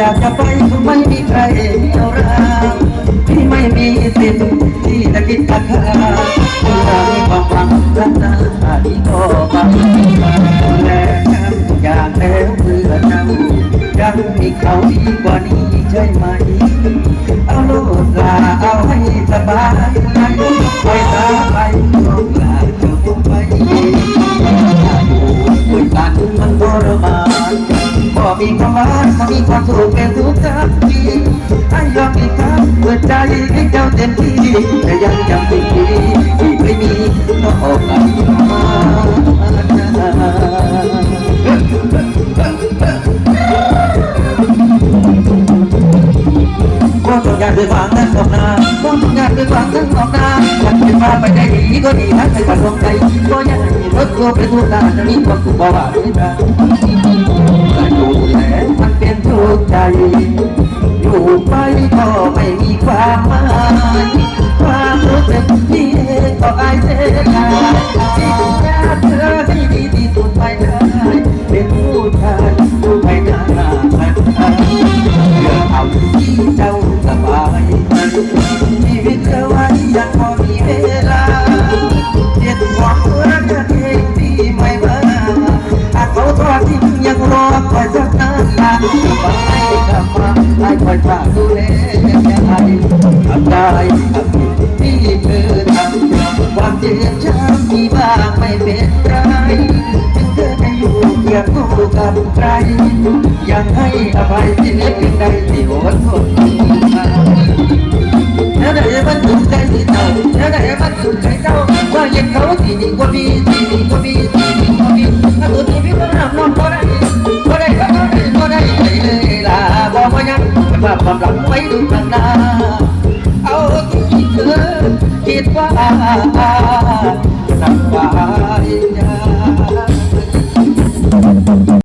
ยากจะไปไม่มีใครเอารางพี่ไม่มีสิทธิ์ที่จะคิดราคาที่เรามีความหวังรักนาที่ก็บังและทำอย่างแล้วเพื่อเจ้ายังมีเขาดีกว่านี้ใช่ไหม บ่มีความหวานบ่มีความสุขเป็นทุกข์ทักทีให้ยอมอีครั้งเปิดใจให้เจ้าเต็มที่แต่ยังจำสิ่งดีที่ไม่มีต้องออกกันมาก็ต้องอยากไปฟังทั้งสองนาก็ต้องอยากไปฟังทั้งสองนาอยากไปมาไปได้ดีก็ดีทั้งใจกับดวงใจก็อยากให้รถตัวเป็นทุกนาจะมีความสุขบ่าวยกันแต่อยู่แล มันเป็นทุกข์ใจ อยู่ไปก็ไม่มีความหมายความรู้สึกที่ก็อายเสียดายที่ดูแลเธอให้ดีที่สุดไปได้เป็นผู้ชายผู้ไปหน้าไปทางเรื่องเอาที่เจ้าสบาย แลแค่ไหนทำได้ทำผิดที่เธอทำความเจ็บช้ำมีบ้างไม่เป็นไรถึงเธอจะอยู่เคียงคู่กับใครยังให้อภัยที่เล็กเป็นใดที่โหดทนแล้วไหนมันถูกใจที่เจ้าแล้วไหนมันถูกใจเจ้าว่าเย็นเขาที่ดีกว่าพี่ที่ดีกว่า คิดว่าสบายใจ